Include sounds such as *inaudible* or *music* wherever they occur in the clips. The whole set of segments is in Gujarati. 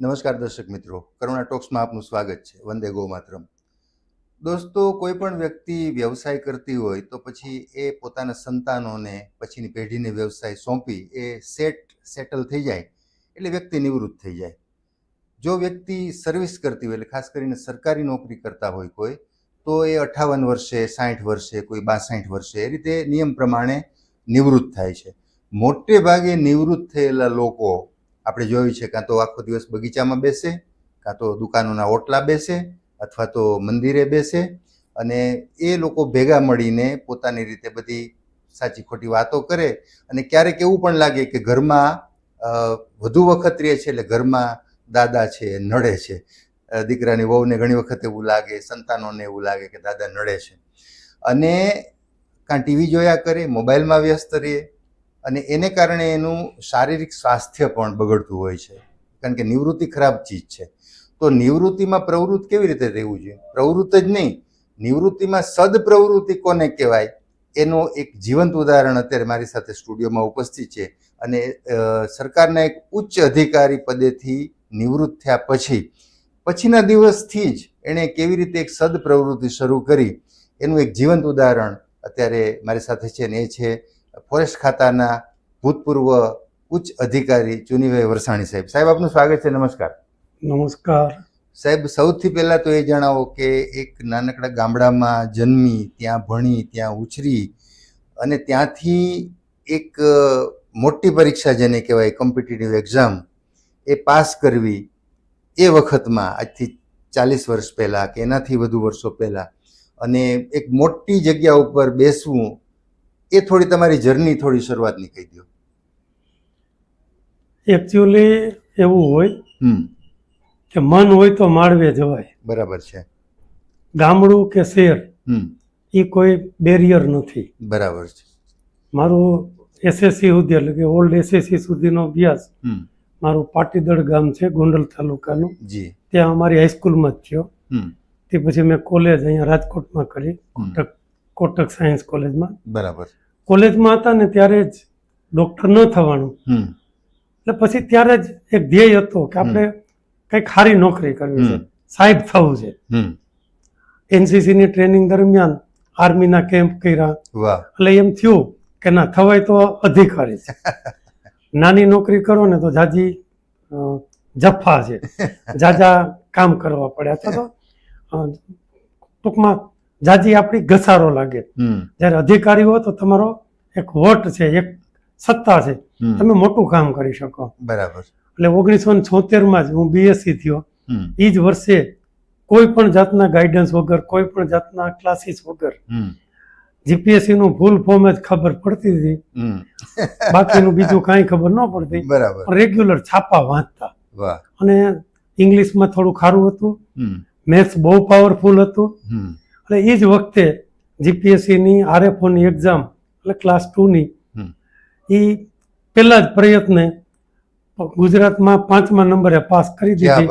નમસ્કાર દર્શક મિત્રો. કરુણા ટોક્સમાં આપનું સ્વાગત છે. વંદે ગો માતરમ દોસ્તો, કોઈ પણ વ્યક્તિ વ્યવસાય કરતી હોય તો પછી એ પોતાના સંતાનોને, પછીની પેઢીને વ્યવસાય સોંપી એ સેટ, સેટલ થઈ જાય એટલે વ્યક્તિ નિવૃત્ત થઈ જાય. જો વ્યક્તિ સર્વિસ કરતી હોય એટલે ખાસ કરીને સરકારી નોકરી કરતા હોય કોઈ, તો એ અઠાવન વર્ષે સાઠ વર્ષે, કોઈ બાસઠ વર્ષે એ રીતે નિયમ પ્રમાણે નિવૃત્ત થાય છે. મોટે ભાગે નિવૃત્ત થયેલા લોકો આપણે જોયું છે કાં તો આખો દિવસ બગીચામાં બેસે, કાં તો દુકાનોના ઓટલા બેસે, અથવા તો મંદિરે બેસે અને એ લોકો ભેગા મળીને પોતાની રીતે બધી સાચી ખોટી વાતો કરે અને ક્યારેક એવું પણ લાગે કે ઘરમાં વધુ વખત રહે છે એટલે ઘરમાં દાદા છે, નડે છે. દીકરાની વહુને ઘણી વખત એવું લાગે, સંતાનોને એવું લાગે કે દાદા નડે છે. અને કાં ટીવી જોયા કરે, મોબાઈલમાં વ્યસ્ત રહે અને એને કારણે એનું શારીરિક સ્વાસ્થ્ય પણ બગડતું હોય છે. કારણ કે નિવૃત્તિ ખરાબ ચીજ છે. તો નિવૃત્તિમાં પ્રવૃત્ત કેવી રીતે રહેવું જોઈએ? પ્રવૃત્ત જ નહીં. નિવૃત્તિમાં સદપ્રવૃત્તિ કોને કહેવાય? એનું એક જીવંત ઉદાહરણ અત્યારે મારી સાથે સ્ટુડિયોમાં ઉપસ્થિત છે. અને સરકારના એક ઉચ્ચ અધિકારી પદેથી નિવૃત્ત થયા પછી, પછીના દિવસથી જ એણે કેવી રીતે એક સદપ્રવૃત્તિ શરૂ કરી? એનું એક જીવંત ઉદાહરણ અત્યારે મારી સાથે છે ને એ છે. ફોરેસ્ટ ખાતાના ભૂતપૂર્વ ઉચ્ચ અધિકારી ચુનીભાઈ વરસાણી સાહેબ. સાહેબ આપનું સ્વાગત છે. નમસ્કાર. નમસ્કાર. સાહેબ સૌથી પહેલાં તો એ જણાવો કે એક નાનકડા ગામડામાં જન્મી ત્યાં ભણી ત્યાં ઉછરી અને ત્યાંથી એક મોટી પરીક્ષા જેને કહેવાય કોમ્પિટિટિવ એક્ઝામ એ પાસ કરવી એ વખતમાં આજથી ચાલીસ વર્ષ પહેલાં કે એનાથી વધુ વર્ષો પહેલાં અને એક મોટી જગ્યા ઉપર બેસવું એ થોડી તમારી જર્ની થોડી શરૂઆતની કહી દો એકચ્યુઅલી એવું હોય કે મન હોય તો માળવે જવાય. બરાબર છે. ગામડું કે શહેર હમ. એ કોઈ બેરિયર નથી. બરાબર છે. મારું એસએસસી સુધી એટલે કે ઓલ્ડ એસએસસી સુધીનો અભ્યાસ મારું પાટીદળ ગામ છે ગોંડલ તાલુકાનું. જી. ત્યાં અમારી હાઈસ્કૂલમાં જ થયો. હમ. તે પછી મેં કોલેજ અહીંયા રાજકોટમાં કરી કોટક કોટક સાયન્સ કોલેજમાં બરાબર. કોલેજમાં હતા ને ત્યારે જ ડૉક્ટર ન થવાનું. એટલે પછી ત્યારે જ એક ધ્યેય હતો કે આપણે કંઈક સારી નોકરી કરવી છે. સાહેબ થવું છે. એનસીસી એનસીસીની ટ્રેનિંગ દરમિયાન આર્મીના કેમ્પ કર્યા. એટલે એમ થયું કે ના થવાય તો અધિકારી છે. *laughs* નાની નોકરી કરો ને તો જાજી જફા છે. જાજા કામ કરવા પડે અથવા તો ટૂંકમાં જાજી આપણી ઘસારો લાગે. જ્યારે અધિકારી હો તો તમારો એક વોટ છે એક સત્તા છે. તમે મોટું કામ કરી શકો. બરાબર. એટલે ઓગણીસો ને છોતેરમાં જ હું બીએસસી થયો. એ જ વર્ષે કોઈ પણ જાતના ગાઈડન્સ વગર કોઈ પણ જાતના ક્લાસીસ વગર જીપીએસસી નું ફૂલ ફોર્મ જ ખબર પડતી હતી. બાકીનું બીજું કાંઈ ખબર ન પડતી. બરાબર. રેગ્યુલર છાપા વાંચતા. અને ઇંગ્લિશમાં થોડું ખારું હતું. મેથ્સ બહુ પાવરફુલ હતું. એટલે એ જ વખતે જીપીએસસીની આરએફઓની એક્ઝામ એટલે ક્લાસ ટુની. એ પહેલા જ પ્રયત્ને ગુજરાતમાં પાંચમા નંબરે પાસ કરી દીધી.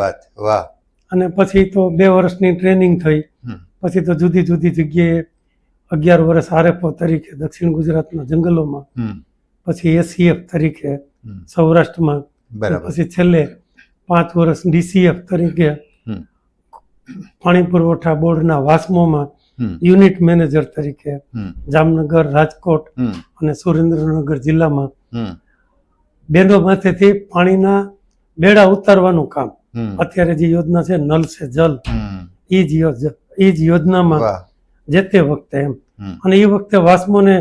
અને પછી તો બે વર્ષની ટ્રેનિંગ થઈ. પછી તો જુદી જુદી જગ્યાએ અગિયાર વર્ષ આરએફઓ તરીકે દક્ષિણ ગુજરાતના જંગલોમાં. પછી એસીએફ તરીકે સૌરાષ્ટ્રમાં. બરાબર. પછી છેલ્લે પાંચ વર્ષ ડીસીએફ તરીકે. પાણી પુરવઠા બોર્ડના વાસ્મોમાં યુનિટ મેનેજર તરીકે જામનગર રાજકોટ અને સુરેન્દ્રનગર જિલ્લામાં બેનો માથેથી પાણીના બેડા ઉતારવાનું કામ. અત્યારે જે યોજના છે નલ સે જલ. એ જ એ જ યોજનામાં જે તે વખતે એમ. અને એ વખતે વાસ્મોને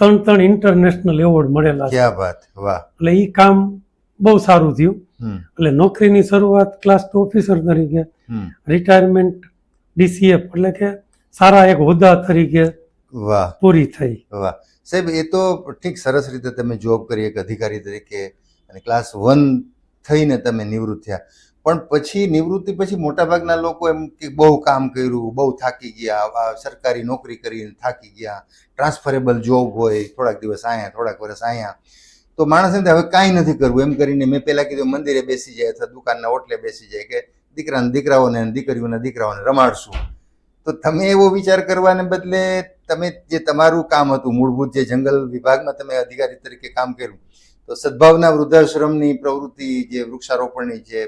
ત્રણ ત્રણ ઇન્ટરનેશનલ એવોર્ડ મળેલા છે. વાહ. એટલે એ કામ બહુ સારું થયું. એટલે નોકરીની શરૂઆત ક્લાસ ટુ ઓફિસર તરીકે રિટાયરમેન્ટ ડીસીએફ એટલે કે સારા એક હોદ્દા તરીકે વાહ. પૂરી થઈ. વાહ. સાહેબ એ તો ઠીક સરસ રીતે તમે જોબ કરી એક અધિકારી તરીકે અને ક્લાસ વન થઈને તમે નિવૃત્ત થયા. પણ પછી નિવૃત્તિ પછી મોટાભાગના લોકો એમ કે બહુ કામ કર્યું બહુ થાકી ગયા સરકારી નોકરી કરીને થાકી ગયા ટ્રાન્સફરેબલ જોબ હોય થોડાક દિવસ અહીંયા થોડાક વર્ષ અહીંયા. તો માણસને હવે કાંઈ નથી કરવું. એમ કરીને મેં પહેલાં કીધું મંદિરે બેસી જાય અથવા દુકાનના ઓટલે બેસી જાય કે દીકરાને દીકરાઓને દીકરીઓના દીકરાઓને રમાડશું. તો તમે એવો વિચાર કરવાને બદલે તમે જે તમારું કામ હતું, મૂળભૂત જે જંગલ વિભાગમાં તમે અધિકારી તરીકે કામ કર્યું, તો સદભાવના વૃદ્ધાશ્રમની પ્રવૃત્તિ, જે વૃક્ષારોપણની જે,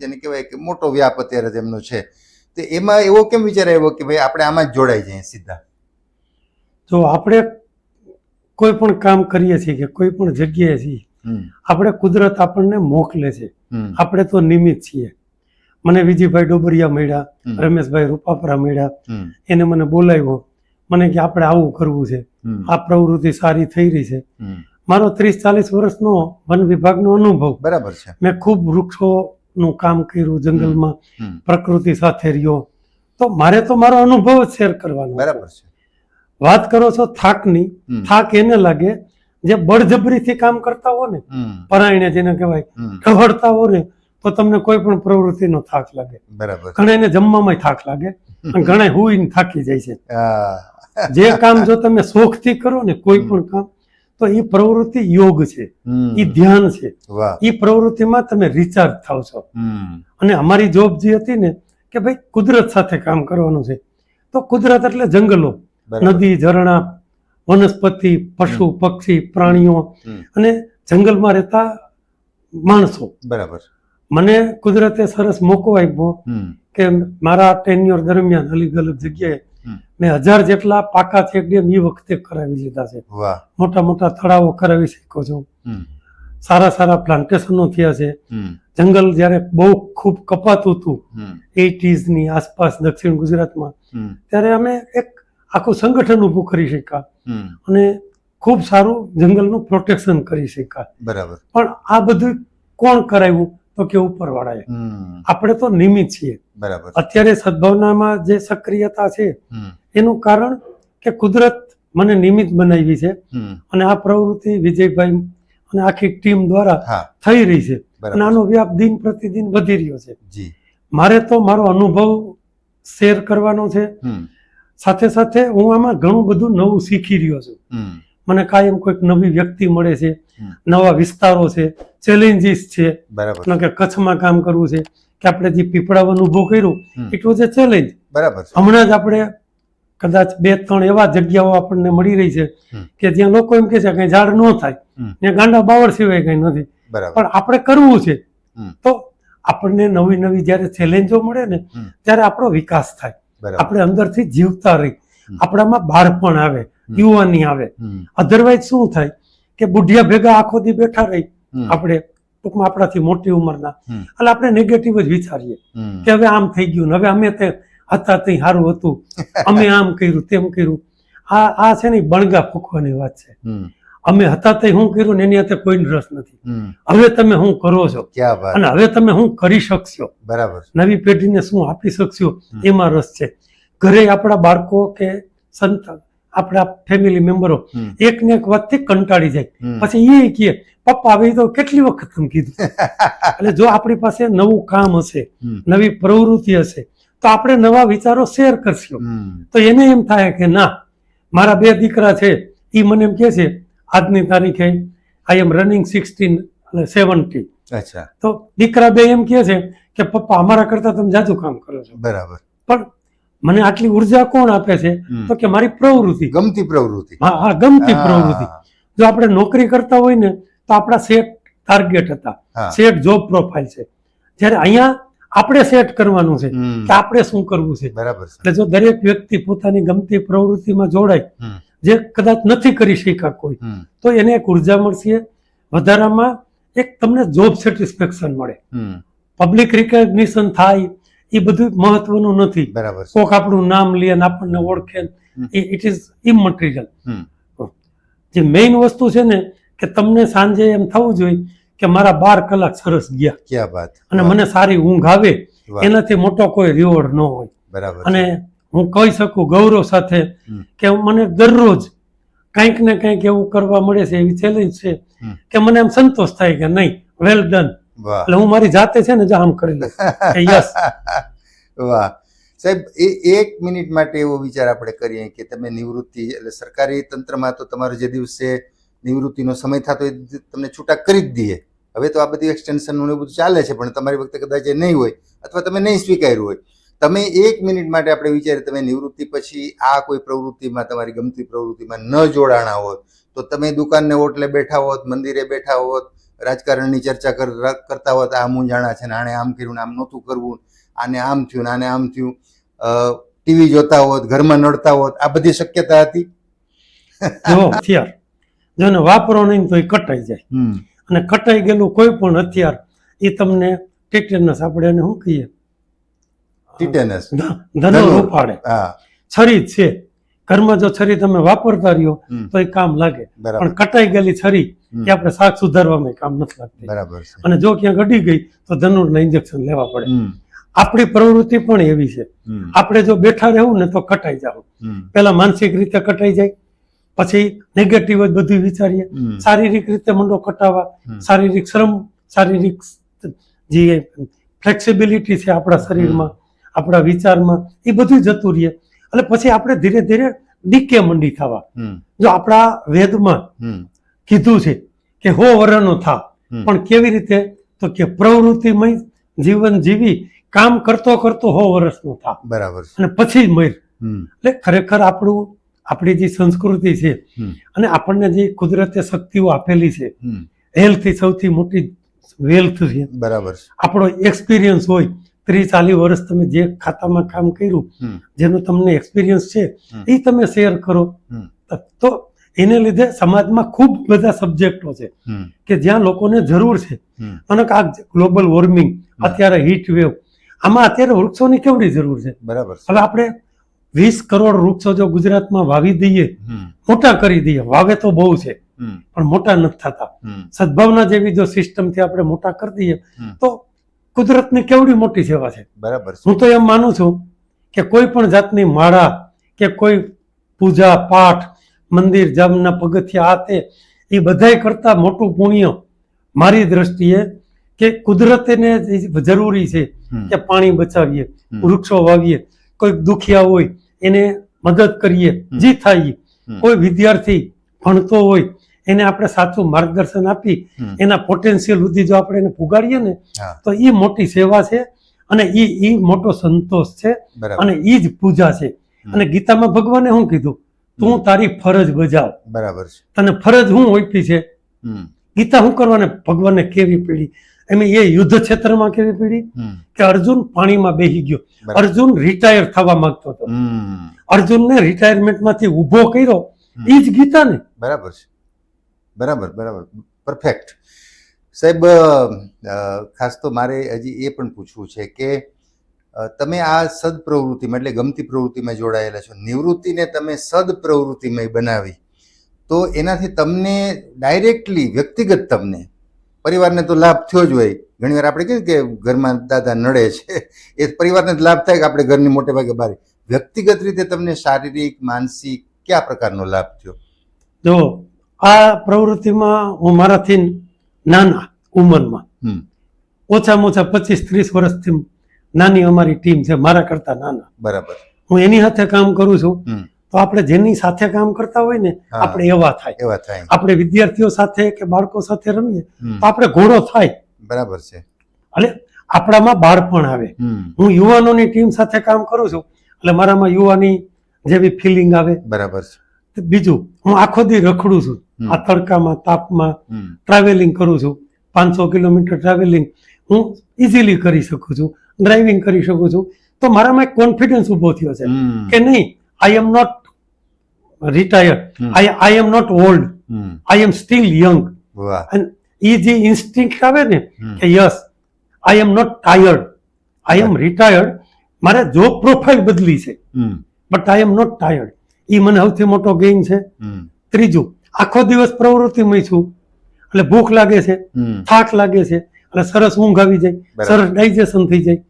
જેને કહેવાય કે મોટો વ્યાપ અત્યારે તેમનો છે, તો એમાં એવો કેમ વિચાર આવ્યો કે ભાઈ આપણે આમાં જ જોડાઈ જઈએ સીધા? જો આપણે કોઈ પણ કામ કરીએ છીએ કે કોઈ પણ જગ્યાએ છીએ આપણે કુદરત આપણને મોકલે છે. આપણે તો નિમિત્ત છીએ. મને વિજયભાઈ ડોબરિયા મળ્યા રમેશભાઈ રૂપાપરા મળ્યા એને મને બોલાવ્યો. મને કે આપણે આવું કરવું છે. આ પ્રવૃત્તિ સારી થઈ રહી છે. મારો ત્રીસ ચાલીસ વર્ષનો વન વિભાગનો અનુભવ. બરાબર છે. મેં ખૂબ વૃક્ષોનું કામ કર્યું જંગલમાં પ્રકૃતિ સાથે રહ્યો. તો મારે તો મારો અનુભવ શેર કરવાનો બરાબર છે. વાત કરો છો થાકની. થાક એને લાગે જે બળજબરીથી કામ કરતા હો ને પરાયણે જેને કહેવાય હમ. હો ને તો તમને કોઈ પણ પ્રવૃત્તિનો થાક લાગે. બરાબર. ઘણા એને જમવામાં થાક લાગે *laughs* અને ઘણા હુઈને થાકી જાય છે. *laughs* જે કામ જો તમે શોખથી કરો ને કોઈ પણ કામ તો એ પ્રવૃત્તિ યોગ છે. એ ધ્યાન છે. એ પ્રવૃત્તિમાં તમે રિચાર્જ થાવ છો. અને અમારી જોબ જે હતી ને કે ભાઈ કુદરત સાથે કામ કરવાનું છે. તો કુદરત એટલે જંગલો. નદી ઝરણા વનસ્પતિ પશુ પક્ષી પ્રાણીઓ. અને જંગલમાં રહેતા માણસો. બરાબર. મને કુદરતે સરસ મોકો આપ્યો કે મારા ટેન્યુઅર દરમિયાન અલગ અલગ જગ્યાએ મેં હજાર જેટલા પાકા ચેકડેમ એ વખતે કરાવી લીધા છે. મોટા મોટા તળાવો કરાવી શકો છો. સારા સારા પ્લાન્ટેશનો થયા છે. જંગલ જ્યારે બહુ ખૂબ કપાતું હતું એટીઝની આસપાસ દક્ષિણ ગુજરાતમાં ત્યારે અમે એક આખું સંગઠન ઊભું કરી શક્યા. અને ખૂબ સારું જંગલનું પ્રોટેક્શન કરી શક્યા. બરાબર. પણ આ બધું કોણ કરાવ્યું? તો કે ઉપરવાળાએ. આપણે તો નિમિત્ત છીએ. બરાબર. અત્યારે સદભાવનામાં જે સક્રિયતા છે એનું કારણ કે કુદરત મને નિમિત્ત બનાવી છે. અને આ પ્રવૃત્તિ વિજયભાઈ અને આખી ટીમ દ્વારા થઈ રહી છે. અને આનો વ્યાપ દિન પ્રતિદિન વધી રહ્યો છે. મારે તો મારો અનુભવ શેર કરવાનો છે. સાથે સાથે હું આમાં ઘણું બધું નવું શીખી રહ્યો છું. મને કાયમ કોઈક નવી વ્યક્તિ મળે છે નવા વિસ્તારો છે ચેલેન્જીસ છે. બરાબર. કે કચ્છમાં કામ કરવું છે કે આપણે જે પીપળાવન ઊભું કર્યું. ઇટ વોઝ અ ચેલેન્જ બરાબર હમણાં જ આપણે કદાચ બે ત્રણ એવા જગ્યાઓ આપણને મળી રહી છે કે જ્યાં લોકો એમ કે છે કે ઝાડ ન થાય. ત્યાં ગાંડા બાવળ સિવાય કઈ નથી. પણ આપણે કરવું છે. તો આપણને નવી નવી જ્યારે ચેલેન્જો મળે ને ત્યારે આપણો વિકાસ થાય. આપણે અંદરથી જીવતા રહી. આપણામાં બાળપણ આવે યુવાની આવે. અધરવાઇઝ શું થાય? કે બુઢિયા ભેગા આખો દી બેઠા રહી. આપણે ટૂંકમાં આપણાથી મોટી ઉંમરના. એટલે આપણે નેગેટિવ જ વિચારીએ. કે હવે આમ થઈ ગયું હવે અમે તે હતા તે સારું હતું. *laughs* અમે આમ કર્યું તેમ કર્યું. આ આ છે ને બણગા ફૂંકવાની વાત છે. અમે હતા તે હું કર્યું ને એની અત્યારે કોઈ રસ નથી. હવે તમે હું કરો છો? અને હવે તમે હું કરી શકશો? બરાબર. નવી પેઢીને શું આપી શકશો? એમાં રસ છે. ઘરે આપણા બાળકો કે સંતાન આપણા ફેમિલી મેમ્બરો એક ને એક વાતથી કંટાળી જાય. પછી એ કહે પપ્પા હવે તો કેટલી વખત તમે કીધું? *laughs* એટલે જો આપણી પાસે નવું કામ હશે નવી પ્રવૃત્તિ હશે તો આપણે નવા વિચારો શેર કરશું. તો એને એમ થાય કે ના મારા બે દીકરા છે એ મને એમ કે છે આજની તારીખે આઈ એમ રનિંગ સિક્સટીન અને સેવન્ટી અચ્છા. તો દીકરા બે એમ કહે છે કે પપ્પા અમારા કરતા તમે જાજુ કામ કરો છો. બરાબર. પણ મને આટલી ઊર્જા કોણ આપે છે? તો કે મારી પ્રવૃત્તિ. ગમતી પ્રવૃત્તિ. હા હા ગમતી પ્રવૃત્તિ. જો આપણે નોકરી કરતા હોય ને તો આપણા સેટ ટાર્ગેટ હતા. સેટ જોબ પ્રોફાઇલ છે. જ્યારે અહીંયા આપણે સેટ કરવાનું છે. કે આપણે શું કરવું છે? બરાબર એટલે જો દરેક વ્યક્તિ પોતાની ગમતી પ્રવૃત્તિમાં જોડાય. જે કદાચ નથી કરી શક્યા કોઈ તો એને એક ઊર્જા મળશે. વધારામાં એક તમને જોબ સેટિસ્ફેક્શન મળે. પબ્લિક રિકોગ્નિશન થાય એ બધું મહત્વનું નથી. બરાબર કોક આપણું નામ લે ને આપણને ઓળખે. ઇટ ઇઝ ઇમટીરિયલ જે મેઇન વસ્તુ છે ને કે તમને સાંજે એમ થવું જોઈએ કે મારા બાર કલાક સરસ ગયા. ક્યાં વાત. અને મને સારી ઊંઘ આવે એનાથી મોટો કોઈ રિવોર્ડ ન હોય. બરાબર અને હું કહી શકું ગૌરવ સાથે કે મને દરરોજ કંઈક ને કંઈક એવું કરવા મળે છે એવી ચેલેન્જ છે કે મને એમ સંતોષ થાય કે નહીં વેલ ડન એટલે હું મારી જાતે છે ને જામ આમ કરી લઉં. યસ *laughs* વાહ. સાહેબ એ એક મિનિટ માટે એવો વિચાર આપણે કરીએ કે તમે નિવૃત્તિ એટલે સરકારી તંત્રમાં તો તમારો જે દિવસે નિવૃત્તિનો સમય થતો એ તમને છૂટા કરી જ દઈએ. હવે તો આ બધી એક્સટેન્શનનું ને બધું ચાલે છે પણ તમારી વખતે કદાચ એ નહીં હોય અથવા તમે નહીં સ્વીકાર્યું હોય. તમે એક મિનિટ માટે આપણે વિચારીએ તમે નિવૃત્તિ પછી આ કોઈ પ્રવૃત્તિમાં તમારી ગમતી પ્રવૃત્તિમાં ન જોડાણા હોત તો તમે દુકાનને ઓટલે બેઠા હોત મંદિરે બેઠા હોત રાજકારણની ચર્ચા કર- કરતા હોત આ મૂંઝાણા છે ને આણે આમ કર્યું ને આમ નહોતું કરવું આને આમ થયું ને આને આમ થયું ટીવી જોતા હોત ઘરમાં નડતા હોત આ બધી શક્યતા હતી? હથિયાર. જો એને વાપરો નહીં તો એ કટાઈ જાય. અને કટાઈ ગયેલું કોઈ પણ હથિયાર એ તમને આપણે એને શું કહીએ? ટિટેનસ ધનો હા. છરી છે. ઘરમાં જો છરી તમે વાપરતા રહ્યો તો એ કામ લાગે. પણ કટાઈ ગયેલી છરી એ આપણે શાક સુધારવામાં કામ નથી લાગતી. બરાબર અને જો ક્યાંક અડી ગઈ તો ધનુરના ઇન્જેક્શન લેવા પડે. આપણી પ્રવૃત્તિ પણ એવી છે. આપણે જો બેઠા રહેવું ને તો કટાઈ જાવ પેલા માનસિક રીતે કટાઈ જાય પછી નેગેટિવ જ બધું વિચારીએ. શારીરિક રીતે મંડો કટાવા શારીરિક શ્રમ શારીરિક જે ફ્લેક્સિબિલિટી છે આપણા શરીરમાં આપણા વિચારમાં એ બધું જતું રહે. એટલે પછી આપણે ધીરે ધીરે ડીકે મંડી થવા. જો આપણા વેદમાં કીધું છે કે હો વરણો થા. પણ કેવી રીતે? તો કે પ્રવૃત્તિમય જીવન જીવી કામ કરતો કરતો હો વર્ષનો થા. બરાબર અને પછી મર એટલે ખરેખર આપણું આપણી જે સંસ્કૃતિ છે અને આપણને જે કુદરતે શક્તિઓ આપેલી છે હેલ્થ સૌથી મોટી વેલ્થ છે. બરાબર આપણો એક્સપિરિયન્સ હોય ત્રીસ ચાલીસ વર્ષ તમે જે ખાતામાં કામ કર્યું જેનો તમને એક્સપિરિયન્સ છે એ તમે શેર કરો. તો એને લીધે સમાજમાં ખૂબ બધા સબ્જેક્ટો છે કે જ્યાં લોકોને જરૂર છે. અને આ ગ્લોબલ વોર્મિંગ અત્યારે હીટ વેવ આમાં અત્યારે વૃક્ષોની કેવડી જરૂર છે? બરાબર હવે આપણે વીસ કરોડ વૃક્ષો જો ગુજરાતમાં વાવી દઈએ મોટા કરી દઈએ. વાવે તો બહુ છે પણ મોટા નથી થતા. સદભાવના જેવી જો સિસ્ટમથી આપણે મોટા કરી દઈએ તો કુદરતની કેવડી મોટી સેવા છે? બરાબર હું તો એમ માનું છું કે કોઈ પણ જાતની માળા કે કોઈ પૂજા પાઠ મંદિર જામના પગથિયા આ તે એ બધાય કરતા મોટું પુણ્ય મારી દ્રષ્ટિએ કે કુદરતને જરૂરી છે કે પાણી બચાવીએ વૃક્ષો વાવીએ કોઈ દુખિયા હોય એને મદદ કરીએ જે થાય કોઈ વિદ્યાર્થી ભણતો હોય એને આપણે સાચું માર્ગદર્શન આપી. એના પોટેન્શિયલ સુધી જો આપણે એને પુગાડીએ ને તો એ મોટી સેવા છે અને એ એ મોટો સંતોષ છે અને એ જ પૂજા છે. અને ગીતામાં ભગવાને શું કીધું? તું તારી ફરજ બજાવ. બરાબર છે. તને ફરજ હું ઓળખી છે? ગીતા શું કરવાને? ભગવાનને કેવી પીડી? એમ એ યુદ્ધ ક્ષેત્રમાં કેવી પીડી? કે અર્જુન પાણીમાં બેસી ગયો. અર્જુન રિટાયર થવા માંગતો હતો. અર્જુનને રિટાયરમેન્ટમાંથી ઊભો કર્યો. એ જ ગીતા ને બરાબર છે. બરાબર બરાબર. પરફેક્ટ સાહેબ ખાસ તો મારે હજી એ પણ પૂછવું છે કે તમે આ સદ પ્રવૃત્તિમાં એટલે ગમતી પ્રવૃત્તિમાં જોડાયેલા છો. નિવૃત્તિને તમે સદ પ્રવૃત્તિમય બનાવી, તો એનાથી તમને ડાયરેક્ટલી વ્યક્તિગત તમને, પરિવારને તો લાભ થયો જ હોય. ઘણીવાર આપણે કહીએ કે ઘરમાં દાદા નડે છે, એ પરિવારને જ લાભ થાય કે આપણે ઘરની મોટે ભાગે બહાર. વ્યક્તિગત રીતે તમને શારીરિક, માનસિક કયા પ્રકારનો લાભ થયો? જો આ પ્રવૃત્તિમાં હું મારાથી નાના ઉંમરમાં ઓછામાં ઓછા પચીસ ત્રીસ વર્ષથી નાની અમારી ટીમ છે મારા કરતા નાના. બરાબર. હું એની સાથે કામ કરું છું તો આપણે જેની સાથે કામ કરતા હોય ને આપણે એવા થાય. એવા થાય આપણે વિદ્યાર્થીઓ સાથે કે બાળકો સાથે રમીએ તો આપણે ઘોડો થાય. બરાબર છે. એટલે આપણામાં બાળપણ આવે. હું યુવાનોની ટીમ સાથે કામ કરું છું એટલે મારામાં યુવાની જેવી ફિલિંગ આવે. બરાબર છે. બીજું હું આખો દી રખડું છું. આ તડકામાં તાપમાં ટ્રાવેલિંગ કરું છું. પાંચસો કિલોમીટર ટ્રાવેલિંગ હું ઇઝીલી કરી શકું છું. ડ્રાઇવિંગ કરી શકું છું. તો મારામાં એક કોન્ફિડન્સ ઊભો થયો છે કે નહીં I am not retired I I am not old I am still young અને એ જે ઇન્સ્ટિંક્ટ આવે ને કે yes I am not tired I am retired મારે જોબ પ્રોફાઇલ બદલી છે. But I am not tired એ મને સૌથી મોટો ગેઇન છે. ત્રીજું આખો દિવસ પ્રવૃત્તિમય છું. એટલે ભૂખ લાગે છે થાક લાગે છે એટલે સરસ ઊંઘ આવી જાય સરસ ડાયજેશન થઈ જાય.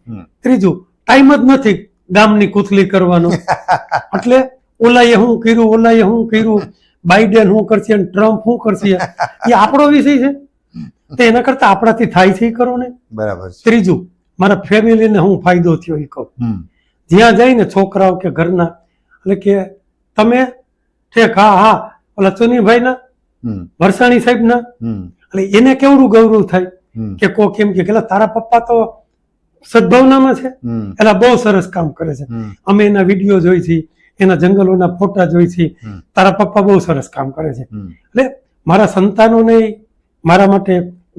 ત્રીજું ટાઈમ જ નથી ગામની કુથલી કરવાનો. *laughs* એટલે ઓલાએ હું કર્યું ઓલાએ હું કર્યું બાઇડેન હું કરશે ટ્રમ્પ શું કરશે. એ આપણો વિષય છે. તો એના કરતા આપણાથી થાય છે એ કરો ને બરાબર ત્રીજું મારા ફેમિલીને હું ફાયદો થયો એ કહું. જ્યાં જાય ને છોકરાઓ કે ઘરના એટલે કે તમે ઠેક હા હા ઓલા ચુનીભાઈ ના વરસાણી સાહેબ ના એટલે એને કેવડું ગૌરવ થાય કે કો કેમ કે તારા પપ્પા તો સદભાવનામાં છે. એટલે બહુ સરસ કામ કરે છે. અમે એના વીડિયો જોઈ છીએ એના જંગલોના ફોટા જોઈ છીએ તારા પપ્પા બહુ સરસ કામ કરે છે. એટલે મારા સંતાનોને મારા માટે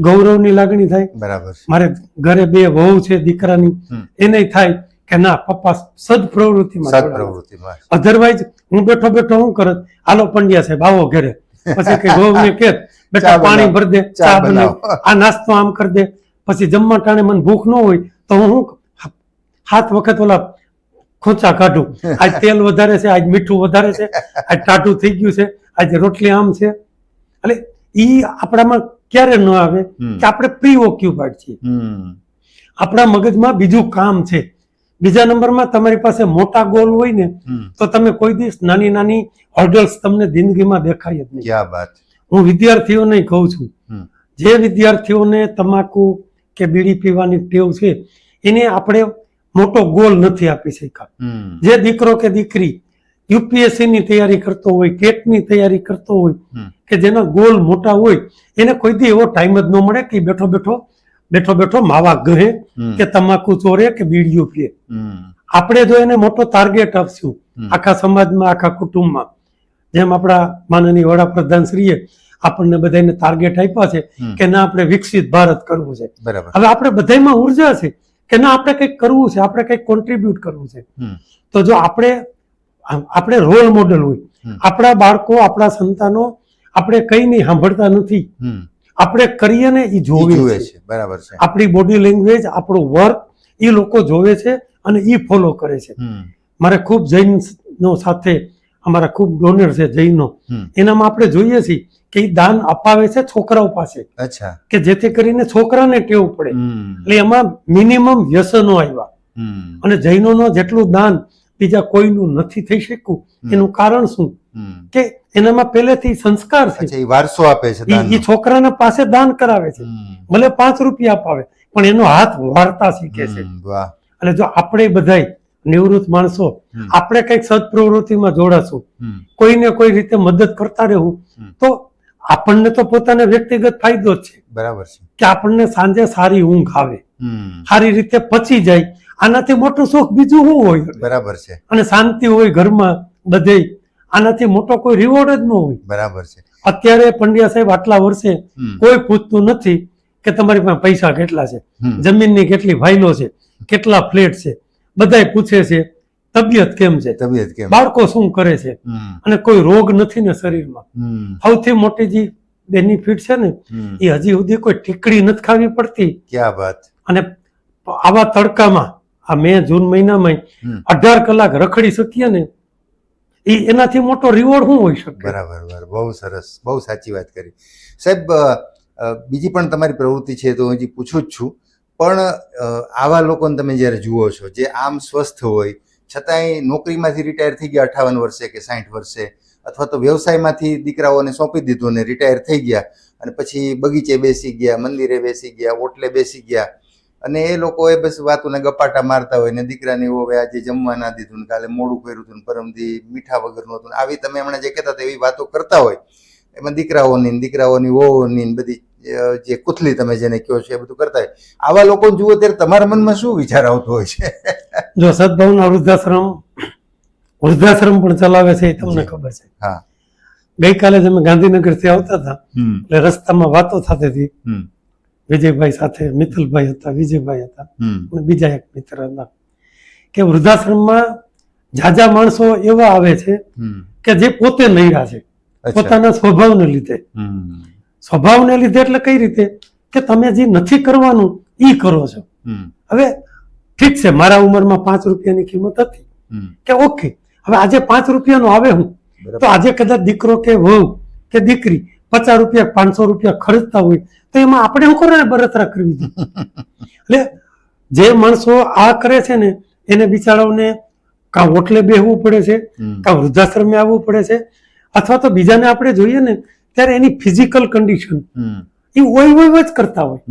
ગૌરવની લાગણી થાય. બરાબર મારે ઘરે બે વહુ છે દીકરાની. એને થાય કે ના પપ્પા સદપ્રવૃત્તિમાં સદ પ્રવૃત્તિમાં અધરવાઇઝ હું બેઠો બેઠો હું કરત હાલો પંડ્યા સાહેબ આવો ઘરે. પછી કે ગોવને *laughs* કે બેટા પાણી ભર દે ચા બનાવ. *laughs* આ નાસ્તો આમ કરી દે. પછી જમવા ટાણે મને ભૂખ ન હોય તો હું હાથ વખત ઓલા ખોંચા કાઢું. *laughs* આજ તેલ વધારે છે આજ મીઠું વધારે છે આજ ટાટું થઈ ગયું છે આજ રોટલી આમ છે. એટલે ઈ આપણામાં ક્યારે ન આવે કે આપણે પ્રી ઓક્યુપાઈડ છીએ આપણા મગજમાં બીજું કામ છે. બીજા નંબરમાં તમારી પાસે મોટા ગોલ હોય ને તો તમે કોઈ દિવસ નાની નાની હોર્ડલ્સ તમને જિંદગીમાં દેખાય જ નહીં. હું વિદ્યાર્થીઓને કહું છું જે વિદ્યાર્થીઓને તમાકુ કે બીડી પીવાની ટેવ છે એને આપણે મોટો ગોલ નથી આપી શક્યા. જે દીકરો કે દીકરી યુપીએસસી ની તૈયારી કરતો હોય ટેટની તૈયારી કરતો હોય કે જેના ગોલ મોટા હોય એને કોઈ દી એવો ટાઈમ જ ન મળે કે બેઠો બેઠો બેઠો બેઠો માવા ગહે કે તમાકુ ચોરે કે બીડીયું પીએ. આપણે જો એને મોટો ટાર્ગેટ આપશું આખા સમાજમાં આખા કુટુંબમાં. જેમ આપણા માનનીય વડાપ્રધાન શ્રીએ આપણને બધાને ટાર્ગેટ આપ્યા છે કે ના આપણે વિકસિત ભારત કરવું છે. બરાબર. હવે આપણે બધામાં ઊર્જા છે કે ના આપણે કંઈક કરવું છે આપણે કંઈક કોન્ટ્રીબ્યુટ કરવું છે. તો જો આપણે આપણે રોલ મોડલ હોય આપણા બાળકો આપણા સંતાનો આપણે કઈ નહીં સાંભળતા નથી. આપણે કરીએ ને એ જોવે છે. છે બરાબર છે. આપણી બોડી લેંગ્વેજ આપણું વર્ક એ લોકો જોવે છે અને એ ફોલો કરે છે. મારે ખૂબ જૈનનો સાથે અમારા ખૂબ ડોનર છે જૈનો. એનામાં આપણે જોઈએ છીએ કે એ દાન અપાવે છે છોકરાઓ પાસે. અચ્છા. કે જેથી કરીને છોકરાને ટેવ પડે. એટલે એમાં મિનિમમ વ્યસનો આવ્યા. અને જૈનોનો જેટલું દાન બીજા કોઈનું નથી થઈ શક્યું એનું કારણ શું? કે એનામાં પહેલેથી સંસ્કાર છે. એ વારસો આપે છે એ. છોકરાના પાસે દાન કરાવે છે. ભલે પાંચ રૂપિયા અપાવે પણ એનો હાથ વાર્તા શીખે છે. એટલે જો આપણે બધાય નિવૃત્ત માણસો. આપણે કંઈક સદપ્રવૃત્તિમાં જોડાશું કોઈને કોઈ રીતે મદદ કરતા રહેવું તો આપણને તો પોતાને વ્યક્તિગત ફાયદો જ છે. બરાબર છે. કે આપણને સાંજે સારી ઊંઘ આવે સારી રીતે પચી જાય આનાથી મોટું સુખ બીજું શું હોય? બરાબર છે. અને શાંતિ હોય ઘરમાં બધે આનાથી મોટો કોઈ રિવોર્ડ જ ન હોય. બરાબર છે. અત્યારે પંડ્યા સાહેબ આટલા વર્ષે કોઈ પૂછતું નથી કે તમારી પાસે પૈસા કેટલા છે જમીનની કેટલી ફાઇલો છે કેટલા ફ્લેટ છે બધાય પૂછે છે તબિયત કેમ છે? તબિયત કેમ? બાળકો શું કરે છે? અને કોઈ રોગ નથી ને શરીરમાં. સૌથી મોટી જે બેનિફિટ છે ને એ હજી સુધી કોઈ ટીકડી નથી ખાવી પડતી. ક્યાં વાત? અને આવા તડકામાં આ મે જૂન મહિનામાં અઢાર કલાક રખડી શકીએ ને એ એનાથી મોટો રિવોર્ડ શું હોઈ શકે? બરાબર બરાબર. બહુ સરસ. બહુ સાચી વાત કરી. સાહેબ બીજી પણ તમારી પ્રવૃત્તિ છે તો હું હજી પૂછું જ છું. પણ આવા લોકોને તમે જ્યારે જુઓ છો, જે આમ સ્વસ્થ હોય, છતાંય નોકરીમાંથી રિટાયર થઈ ગયા અઠાવન વર્ષે કે સાઠ વર્ષે, અથવા તો વ્યવસાયમાંથી દીકરાઓને સોંપી દીધું ને રિટાયર થઈ ગયા, અને પછી બગીચે બેસી ગયા, મંદિરે બેસી ગયા ઓટલે બેસી ગયા અને એ લોકો એ બસ વાતોને ગપાટા મારતા હોય ને દીકરાને હવે આજે જમવા ના દીધું ને કાલે મોડું કર્યું હતું ને પરમથી મીઠા વગરનું હતું આવી તમે હમણાં જે કહેતા હતા એવી વાતો કરતા હોય એમાં દીકરાઓની દીકરાઓની વહુઓની ને બધી જે કુથલી તમે જેને કહો છો એ બધું કરતા હોય. આવા લોકો જુઓ ત્યારે તમારા મનમાં શું વિચાર આવતો હોય છે? જો સદભાવના વૃદ્ધાશ્રમ વૃદ્ધાશ્રમ પણ ચલાવે છે એ તમને ખબર છે. હા. ગઈકાલે જ અમે ગાંધીનગરથી આવતા હતા એટલે રસ્તામાં વાતો થતી હતી. વિજયભાઈ સાથે મિત્તલભાઈ હતા વિજયભાઈ હતા. અને બીજા એક મિત્ર હતા. કે વૃદ્ધાશ્રમમાં જાજા માણસો એવા આવે છે કે જે પોતે નૈરા છે. પોતાના સ્વભાવને લીધે. સ્વભાવને લીધે એટલે કઈ રીતે? કે તમે જે નથી કરવાનું એ કરો છો. હવે ઠીક છે મારા ઉંમરમાં પાંચ રૂપિયાની કિંમત હતી. કે ઓકે હવે આજે પાંચ રૂપિયાનો આવે હું? તો આજે કદાચ દીકરો કે વહુ કે દીકરી પચાસ રૂપિયા પાંચસો રૂપિયા ખર્ચતા હોય તો એમાં આપણે શું કરે બરતરા કરવી *laughs* એટલે જે માણસો આ કરે છે ને એને બિચારાઓને કાં ઓટલે બેહવું પડે છે કાં વૃદ્ધાશ્રમે આવવું પડે છે અથવા તો બીજાને આપણે જોઈએ ને ત્યારે એની ફિઝિકલ કન્ડિશન એ ઓય ઓય જ કરતા હોય.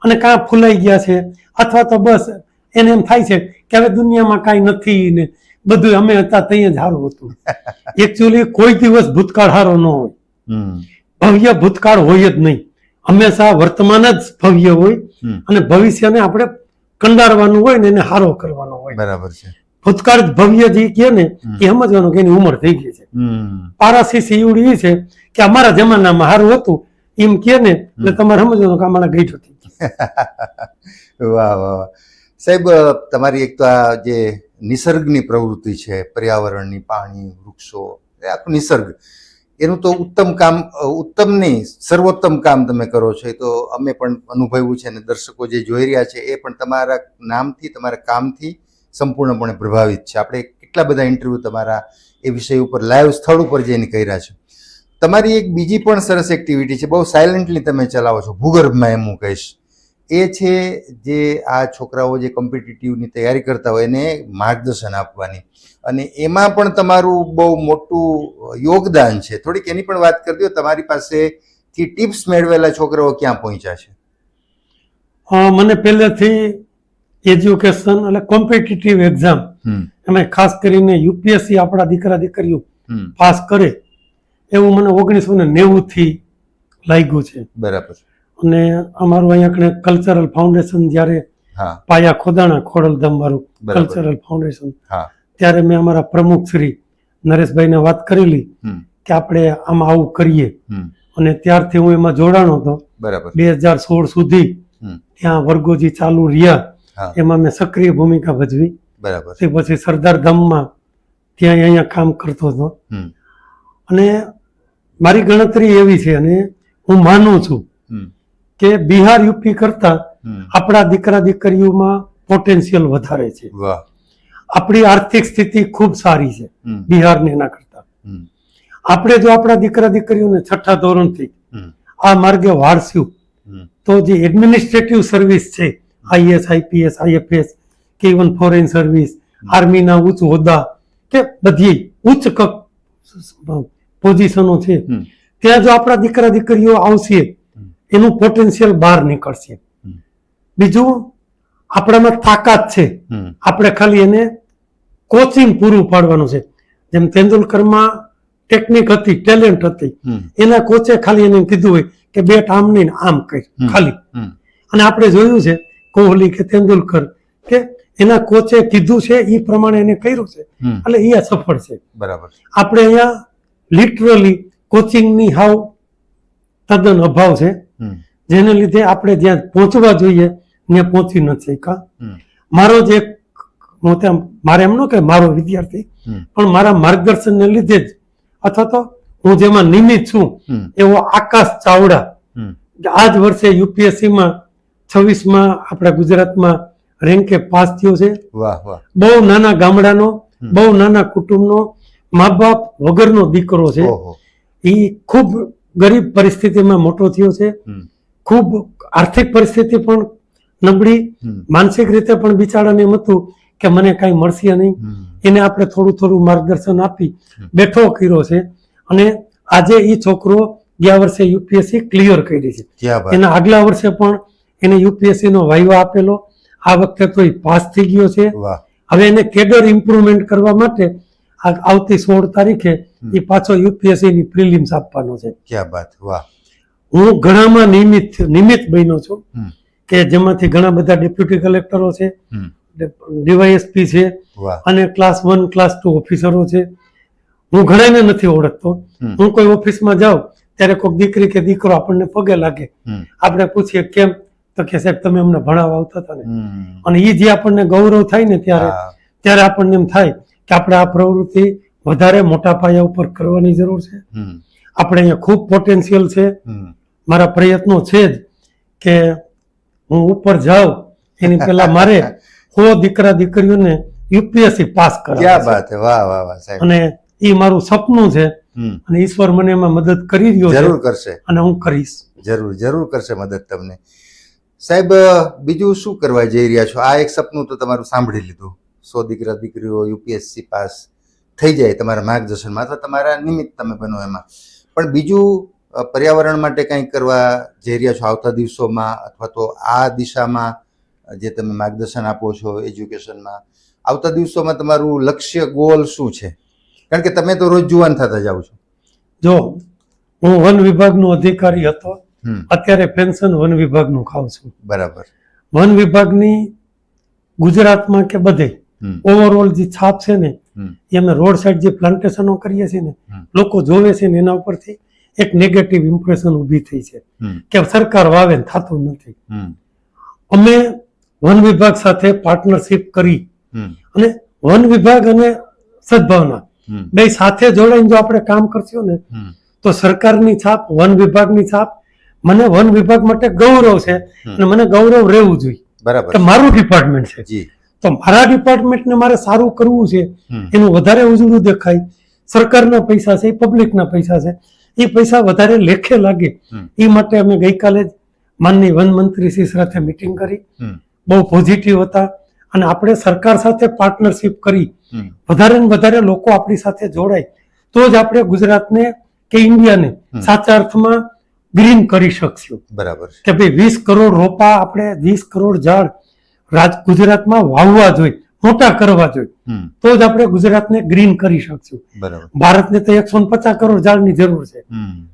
અને કાં ફૂલાઈ ગયા છે અથવા તો બસ એને એમ થાય છે કે હવે દુનિયામાં કાંઈ નથી ને બધું અમે હતા ત્યાં જ સારું હતું. *laughs* એકચ્યુઅલી કોઈ દિવસ ભૂતકાળ હારો ન હોય. ભવ્ય ભૂતકાળ હોય જ નહીં. હંમેશા વર્તમાન જ ભવ્ય હોય અને ભવિષ્યને આપણે કંડારવાનું હોય ને એને હારો કરવાનો હોય. બરાબર છે. ભૂતકાળ ભવ્ય જે કહે ને એ સમજવાનું કે એની ઉંમર થઈ ગઈ છે. પારાસી એ છે કે અમારા જમાનામાં સારું હતું. એમ કે ને એટલે તમારે સમજવાનું કે અમારા ગઈઠ *laughs* હતી વાહ વાહ સાહેબ તમારી એક તો આ જે નિસર્ગની પ્રવૃત્તિ છે પર્યાવરણની પાણી વૃક્ષો આખું નિસર્ગ. એનું તો ઉત્તમ કામ ઉત્તમ નહીં, સર્વોત્તમ કામ તમે કરો છો. એ તો અમે પણ અનુભવ્યું છે અને દર્શકો જે જોઈ રહ્યા છે, એ પણ તમારા નામથી, તમારા કામથી સંપૂર્ણપણે પ્રભાવિત છે. આપણે કેટલા બધા ઇન્ટરવ્યૂ તમારા એ વિષય ઉપર લાઈવ સ્થળ ઉપર જઈને કર્યા છે. તમારી એક બીજી પણ સરસ એક્ટિવિટી છે. બહુ સાયલન્ટલી તમે ચલાવો છો. ભૂગર્ભમાં એમ હું કહીશ. એ છે જે આ છોકરાઓ જે કોમ્પિટિટિવની તૈયારી કરતા હોય એને માર્ગદર્શન આપવાની. અને એમાં પણ તમારું બહુ મોટું યોગદાન છે. થોડીક એની પણ વાત કરી દો તમારી પાસેથી ટિપ્સ મેળવેલા છોકરાઓ ક્યાં પહોંચ્યા છે? મને પહેલેથી એજ્યુકેશન એટલે કોમ્પિટિટિવ એક્ઝામ અને ખાસ કરીને યુપીએસસી આપણા દીકરા દીકરીઓ પાસ કરે એવું મને ઓગણીસો ને નેવુંથી લાગ્યું છે. બરાબર અને અમારું અહીંયા કણે કલ્ચરલ ફાઉન્ડેશન જ્યારે પાયા ખોદાણા ખોડલધામ વાળું કલ્ચરલ ફાઉન્ડેશન ત્યારે મેં અમારા પ્રમુખ શ્રી નરેશભાઈને વાત કરેલી કે આપણે આમાં આવું કરીએ. અને ત્યારથી હું એમાં જોડાણો હતો. બે હજાર સોળ સુધી ત્યાં વર્ગોજી ચાલુ રહ્યા. એમાં મેં સક્રિય ભૂમિકા ભજવી. બરાબર. તે પછી સરદાર ધામમાં ત્યાં અહીંયા કામ કરતો હતો. અને મારી ગણતરી એવી છે અને હું માનું છું કે બિહાર યુપી કરતા આપણા દીકરા દીકરીઓમાં પોટેન્શિયલ વધારે છે. આપણી આર્થિક સ્થિતિ ખૂબ સારી છે બિહારની એના કરતા. આપણે જો આપણા દીકરા દીકરીઓને છઠ્ઠા ધોરણથી આ માર્ગે વાળસ્યું તો જે એડમિનિસ્ટ્રેટિવ સર્વિસ છે આઈએસ આઈપીએસ આઈએફએસ કે ઇવન ફોરેન સર્વિસ આર્મીના ઉચ્ચ હોદ્દા કે બધી ઉચ્ચ પોઝિશનો છે ત્યાં જો આપણા દીકરા દીકરીઓ આવશે. એનું પોટેન્શિયલ બહાર નીકળશે. બીજું આપણામાં તાકાત છે. આપણે ખાલી એને કોચિંગ પૂરું પાડવાનું છે. જેમ તેંડુલકરમાં ટેકનિક હતી ટેલેન્ટ હતી. એના કોચે ખાલી એને કીધું હોય કે બેટ આમ નહીં આમ કઈ ખાલી. અને આપણે જોયું છે કોહલી કે તેંડુલકર કે એના કોચે કીધું છે એ પ્રમાણે એને કર્યું છે. એટલે એ સફળ છે. બરાબર આપણે અહીંયા લિટરલી કોચિંગની હાવ તદ્દન અભાવ છે. જેને લીધે આપણે જ્યાં પહોંચવા જોઈએ ત્યાં પહોંચી નથી શક્યા. મારો જે એક હું ત્યાં મારે એમ ન કે મારો વિદ્યાર્થી પણ મારા માર્ગદર્શનને લીધે જ અથવા તો હું જેમાં નિમિત છું એવો આકાશ ચાવડા. આ જ વર્ષે યુપીએસસીમાં છવ્વીસમાં આપણા ગુજરાતમાં રેન્કે પાસ થયો છે. બહુ નાના ગામડાનો બહુ નાના કુટુંબનો મા બાપ વગરનો દીકરો છે. એ ખૂબ ગરીબ પરિસ્થિતિમાં મોટો થયો છે. ખૂબ આર્થિક પરિસ્થિતિ પણ નબળી. માનસિક રીતે પણ બિચારાને એમ હતું કે મને કાંઈ મળશે નહીં. એને આપણે થોડું થોડું માર્ગદર્શન આપી બેઠો કર્યો છે. અને આજે એ છોકરો ગયા વર્ષે યુપીએસસી ક્લિયર કરી છે. એના આગલા વર્ષે પણ એને યુપીએસસી નો વાયવા આપેલો. આ વખતે તો એ પાસ થઈ ગયો છે. હવે એને કેડર ઇમ્પ્રુવમેન્ટ કરવા માટે આવતી સોળ તારીખે એ પાછો યુપીએસસી ની પ્રિલિમ્સ આપવાનો છે. ક્યાં બાત? વાહ. હું ઘણામાં નિયમિત નિયમિત બન્યો છું કે જેમાંથી ઘણા બધા ડેપ્યુટી કલેક્ટરો છે ડીવાયએસપી છે અને ક્લાસ વન ક્લાસ ટુ ઓફિસરો છે. હું ઘણાને નથી ઓળખતો. હું કોઈ ઓફિસમાં જાઉં ત્યારે કોઈ દીકરી કે દીકરો આપણને પગે લાગે. આપણે પૂછીએ કેમ? તો કે સાહેબ તમે અમને ભણાવવા આવતા હતા ને. અને એ જે આપણને ગૌરવ થાય ને ત્યારે ત્યારે આપણને એમ થાય કે આપણે આ પ્રવૃત્તિ વધારે મોટા પાયા ઉપર કરવાની જરૂર છે. આપણે અહીંયા ખૂબ પોટેન્શિયલ છે. મારા પ્રયત્નો છે જ કે હું ઉપર જાઉં એની પહેલા મારે *laughs* સો દીકરા દીકરીઓને યુપીએસસી પાસ સાહેબ. અને એ મારું સપનું છે. અને ઈશ્વર મને એમાં મદદ કરી રહ્યો જરૂર કરશે. અને હું કરીશ. જરૂર જરૂર કરશે મદદ તમને. સાહેબ બીજું શું કરવા જઈ રહ્યા છો? આ એક સપનું તો તમારું સાંભળી લીધું. સો દીકરા દીકરીઓ યુપીએસસી પાસ થઈ જાય તમારા માર્ગદર્શનમાં અથવા તમારા નિમિત્ત તમે બનો એમાં. પણ બીજું પર્યાવરણ માટે કંઈક કરવા જઈ રહ્યા છો આવતા દિવસોમાં અથવા તો આ દિશામાં જે તમે માર્ગદર્શન આપો છો એજ્યુકેશનમાં આવતા દિવસોમાં તમારું લક્ષ્ય ગોલ શું છે? કારણ કે તમે તો રોજ જુવાન થતા જાઓ છો. જો હું વન વિભાગનો અધિકારી હતો અત્યારે પેન્શન વન વિભાગનું ખાઉં છું. બરાબર. વન વિભાગની ગુજરાતમાં કે બધે ઓવરઓલ જે છાપ છે ને એ અમે રોડ સાઈડ જે પ્લાન્ટેશનો કરીએ છીએ ને લોકો જોવે છે ને એના ઉપરથી એક નેગેટિવ ઇમ્પ્રેશન ઊભી થઈ છે. કે સરકાર વાવે ને થતું નથી. અમે વન વિભાગ સાથે પાર્ટનરશિપ કરી અને વન વિભાગ અને સદભાવના બે સાથે જોડાઈને જો આપણે કામ કરશું ને તો સરકારની છાપ વન વિભાગની છાપ મને વન વિભાગ માટે ગૌરવ છે અને મને ગૌરવ રહેવું જોઈએ. બરાબર. મારું ડિપાર્ટમેન્ટ છે. તો મારા ડિપાર્ટમેન્ટને મારે સારું કરવું છે એનું વધારે ઉજળું દેખાય. સરકારના પૈસા છે એ પબ્લિકના પૈસા છે. એ પૈસા વધારે લેખે લાગે. એ માટે અમે ગઈકાલે જ માનની વન મંત્રી શ્રી સાથે મિટિંગ કરી. બહુ પોઝિટિવ હતા. અને આપણે સરકાર સાથે પાર્ટનરશિપ કરી. વધારે ને વધારે લોકો આપણી સાથે જોડાય. તો જ આપણે ગુજરાતને કે ઇન્ડિયાને. સાચા અર્થમાં ગ્રીન કરી શકશું. બરાબર કે ભાઈ વીસ કરોડ રોપા આપણે વીસ કરોડ ઝાડ રાજ ગુજરાતમાં વાવવા જોઈએ મોટા કરવા જોઈએ. તો જ આપણે ગુજરાતને ગ્રીન કરી શકશું. ભારતને તો એકસો પચાસ કરોડ ઝાડની જરૂર છે.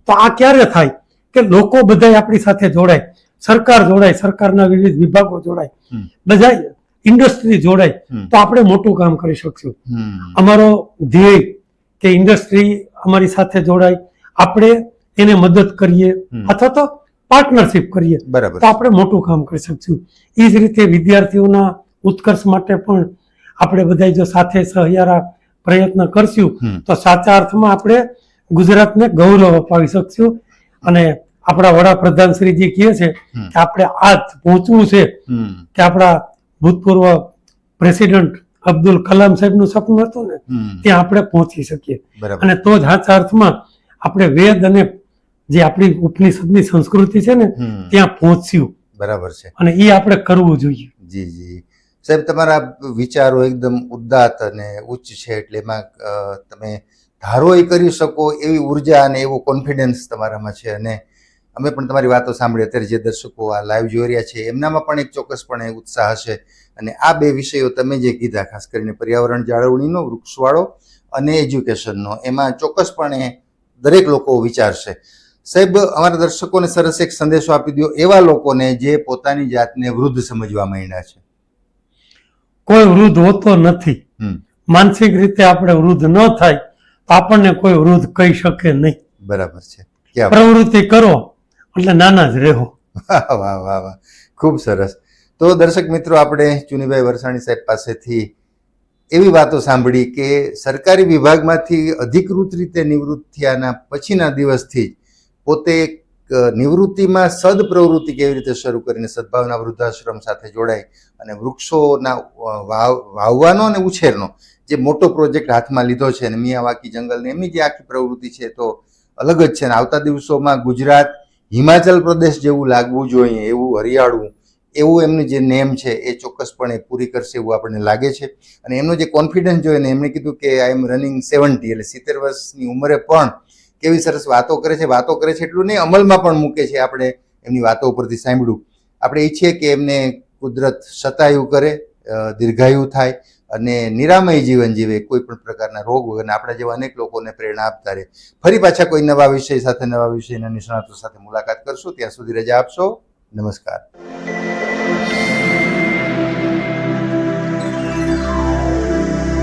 તો આ ક્યારે થાય કે લોકો બધા આપણી સાથે જોડાય? સરકાર જોડાય સરકારના વિવિધ વિભાગો જોડાય. બધા ઇન્ડસ્ટ્રી જોડાય. તો આપણે મોટું કામ કરી શકશું. અમારો ધ્યેય કે ઇન્ડસ્ટ્રી અમારી સાથે જોડાય. આપણે એને મદદ કરીએ. અથવા તો પાર્ટનરશિપ કરીએ બરાબર. તો આપણે મોટું કામ કરી શકશું. એ જ રીતે વિદ્યાર્થીઓના ઉત્કર્ષ માટે પણ આપણે બધા જો સાથે સહિયારા પ્રયત્ન કરશું તો સાચા અર્થમાં આપણે ગુજરાતને ગૌરવ અપાવી શકશું. અને આપણા વડાપ્રધાન શ્રીજી કહે છે કે આપણે આ પહોંચવું છે કે આપણા ભૂતપૂર્વ પ્રેસિડેન્ટ અબ્દુલ કલામ સાહેબનું સપનું હતું ને ત્યાં આપણે પહોંચી શકીએ. અને તો જ સાચા અર્થમાં આપણે વેદ અને જે આપણી ઉપનિષદની સંસ્કૃતિ છે ને ત્યાં પહોંચ્યું. બરાબર છે. અને એ આપણે કરવું જોઈએ. જી જી. સાહેબ તમારા વિચારો એકદમ ઉદાત અને ઉચ્ચ છે એટલે એમાં તમે ધારો એ કરી શકો એવી ઊર્જા અને એવો કોન્ફિડન્સ તમારામાં છે. અને અમે પણ તમારી વાતો સાંભળી અત્યારે જે દર્શકો આ લાઈવ જોઈ રહ્યા છે એમનામાં પણ એક ચોક્કસપણે ઉત્સાહ હશે. અને આ બે વિષયો તમે જે કીધા ખાસ કરીને પર્યાવરણ જાળવણીનો વૃક્ષવાળો અને એજ્યુકેશનનો એમાં ચોક્કસપણે દરેક લોકો વિચારશે. સાહેબ અમારા દર્શકોને સરસ એક સંદેશો આપી દો એવા લોકોને જે પોતાની જાતને વૃદ્ધ સમજવા માંડ્યા છે. કોઈ વૃદ્ધ હોતો નથી. માનસિક રીતે આપણે વૃદ્ધ ન થાય તો આપણને કોઈ વૃદ્ધ કહી શકે નહીં. બરાબર છે. પ્રવૃત્તિ કરો એટલે નાના જ રહો. વાહ વાહ વાહ વાહ. ખૂબ સરસ. તો દર્શક મિત્રો આપણે ચુનીભાઈ વરસાણી સાહેબ પાસેથી એવી વાતો સાંભળી કે સરકારી વિભાગમાંથી અધિકૃત રીતે નિવૃત્ત થયાના પછીના દિવસથી જ પોતે નિવૃત્તિમાં સદ પ્રવૃત્તિ કેવી રીતે શરૂ કરીને સદભાવના વૃદ્ધાશ્રમ સાથે જોડાય અને વૃક્ષોના વાવ, વાવવાનો અને ઉછેરનો જે મોટો પ્રોજેક્ટ હાથમાં લીધો છે અને મિયાવાકી જંગલને એમની જે આખી પ્રવૃત્તિ છે તો અલગ જ છે અને આવતા દિવસોમાં ગુજરાત, હિમાચલ પ્રદેશ જેવું લાગવું જોઈએ, એવું હરિયાળું, એવું એમની જે નેમ છે એ ચોક્કસપણે પૂરી કરશે એવું આપણને લાગે છે. અને એમનો જે કોન્ફિડન્સ જોઈને એમણે કીધું કે આઈ એમ રનિંગ સેવન્ટી એટલે સિત્તેર વર્ષની ઉંમરે પણ કેવી સરસ વાતો કરે છે, વાતો કરે છે એટલું નહીં, અમલમાં પણ મૂકે છે આપણે એમની વાતો ઉપરથી સાંભળ્યું આપણે ઈચ્છીએ કે એમને કુદરત સતાયુ કરે દીર્ઘાયુ થાય અને નિરામય જીવન જીવે, કોઈ પણ પ્રકારના રોગ વગરના આપણા જેવા અનેક લોકોને પ્રેરણા આપતા રહે. ફરી પાછા કોઈ નવા વિષય સાથે, નવા વિષયના નિષ્ણાતો સાથે મુલાકાત કરશું. ત્યાં સુધી રજા આપશો. નમસ્કાર.